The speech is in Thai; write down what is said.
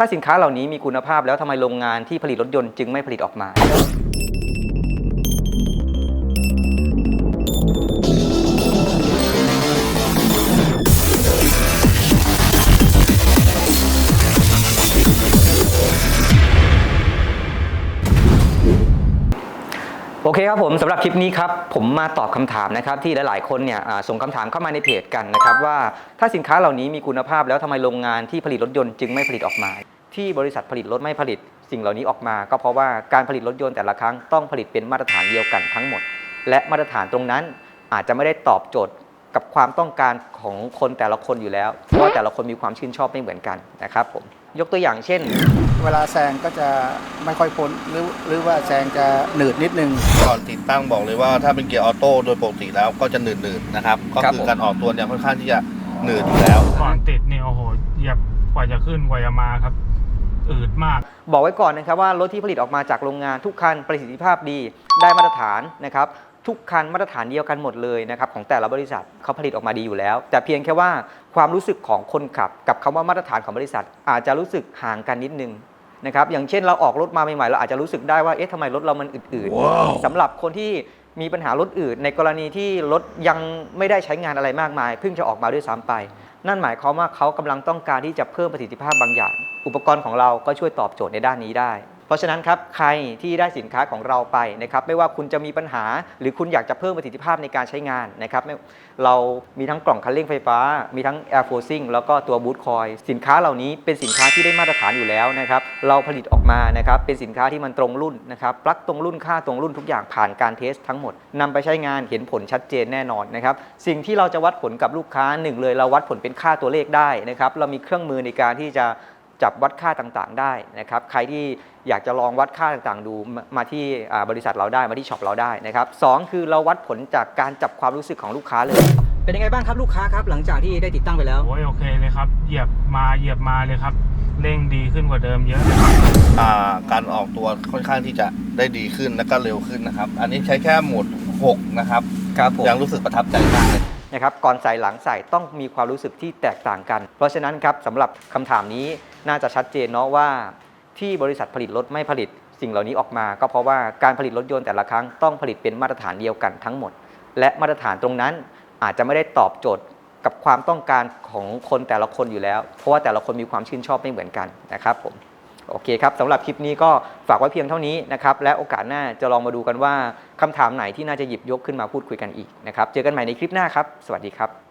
ถ้าสินค้าเหล่านี้มีคุณภาพแล้วทำไมโรงงานที่ผลิตรถยนต์จึงไม่ผลิตออกมา โอเคครับผมสำหรับคลิปนี้ครับผมมาตอบคำถามนะครับที่หลายๆคนเนี่ยส่งคำถามเข้ามาในเพจกันนะครับว่าถ้าสินค้าเหล่านี้มีคุณภาพแล้วทำไมโรงงานที่ผลิตรถยนต์จึงไม่ผลิตออกมา ที่บริษัทผลิตรถไม่ผลิตสิ่งเหล่านี้ออกมา ก็เพราะว่าการผลิตรถยนต์แต่ละครั้งต้องผลิตเป็นมาตรฐานเดียวกันทั้งหมด และมาตรฐานตรงนั้นอาจจะไม่ได้ตอบโจทย์ กับความต้องการของคนแต่ละคนอยู่แล้ว เพราะว่าแต่ละคนมีความชื่นชอบไม่เหมือนกันนะครับผมยกตัวอย่างเช่น เวลาแซงก็จะไม่ค่อยพ้นหรือหรือว่าแซงจะหนืดนิดนึง ก่อนติดตั้งบอกเลยว่าถ้าเป็นเกียร์ออโต้โดยปกติแล้วก็จะหนืดๆนะครับ ก็ครับคือผมการออกตัวเนี่ยค่อนข้างที่จะหนืดอยู่แล้ว ก่อนติดนี่โอ้โหเหยียบกว่าจะขึ้นกว่าจะมาครับ อืดมาก บอกไว้ก่อนนะครับว่ารถที่ผลิตออกมาจากโรงงานทุกคันประสิทธิภาพดีได้มาตรฐานนะครับ ทุกคันมาตรฐานเดียวกันหมดเลยนะครับของแต่ละบริษัทเขาผลิตออกมาดีอยู่แล้ว แต่เพียงแค่ว่าความรู้สึกของคนขับ กับคำว่ามาตรฐานของบริษัท อาจจะรู้สึกห่างกันนิดนึงนะครับอย่างเช่นเราออกรถมาใหม่ๆเราอาจจะรู้สึกได้ว่าเอ๊ะทำไมรถเรามันอืดๆสำหรับคนที่มีปัญหารถอืดในกรณีที่รถยังไม่ได้ใช้งานอะไรมากมายเพิ่งจะออกมาด้วยซ้ำไป นั่นหมายความว่าเขากำลังต้องการที่จะเพิ่มประสิทธิภาพบางอย่าง อุปกรณ์ของเราก็ช่วยตอบโจทย์ในด้านนี้ได้ เพราะฉะนั้นครับใครที่ได้สินค้าของเราไปนะครับไม่ว่าคุณจะมีปัญหา หรือคุณอยากจะเพิ่มประสิทธิภาพในการใช้งานนะครับเรามีทั้งกล่องคันเร่งไฟฟ้า มีทั้ง Air Forcing แล้วก็ตัวบูทคอยสินค้าเหล่านี้เป็นสินค้าที่ได้มาตรฐานอยู่แล้วนะครับเราผลิตออกมานะครับเป็นสินค้าที่มันตรงรุ่นนะครับปลั๊กตรงรุ่นค่าตรงรุ่นทุกอย่างผ่านการเทสทั้งหมดนำไปใช้งานเห็นผลชัดเจนแน่นอนนะครับสิ่งที่เราจะวัดผลกับลูกค้าหนึ่งเลยเราวัดผลเป็นค่าตัวเลขได้นะครับเรามีเครื่องมือในการที่จะ จับวัดค่าต่างๆ ได้นะครับ ใครที่อยากจะลองวัดค่าต่างๆ ดูมามาที่อ่าบริษัทเราได้มาที่ช็อปเราได้นะครับสองคือเราวัดผลจากการจับความรู้สึกของลูกค้าเลย เป็นยังไงบ้างครับลูกค้าครับหลังจากที่ได้ติดตั้งไปแล้วโอ้ยโอเคเลยครับเหยียบมาเหยียบมาเลยครับเร่งดีขึ้นกว่าเดิมเยอะเลยครับอ่าการออกตัวค่อนข้างที่จะได้ดีขึ้นและก็เร็วขึ้นนะครับ อันนี้ใช้แค่โหมด 6 นะครับครับผมยังรู้สึกประทับใจมากเลย นะครับก่อนใส่หลังใส่ต้องมีความรู้สึกที่แตกต่างกัน เพราะฉะนั้นครับสำหรับคำถามนี้น่าจะชัดเจนเนาะว่า ที่บริษัทผลิตรถไม่ผลิตสิ่งเหล่านี้ออกมา ก็เพราะว่าการผลิตรถยนต์แต่ละครั้งต้องผลิตเป็นมาตรฐานเดียวกันทั้งหมด และมาตรฐานตรงนั้นอาจจะไม่ได้ตอบโจทย์กับความต้องการของคนแต่ละคนอยู่แล้ว เพราะว่าแต่ละคนมีความชื่นชอบไม่เหมือนกันนะครับผม โอเคครับสำหรับคลิปนี้ก็ฝากไว้เพียงเท่านี้นะครับและโอกาสหน้าจะลองมาดูกันว่าคำถามไหนที่น่าจะหยิบยกขึ้นมาพูดคุยกันอีกนะครับเจอกันใหม่ในคลิปหน้าครับ สวัสดีครับ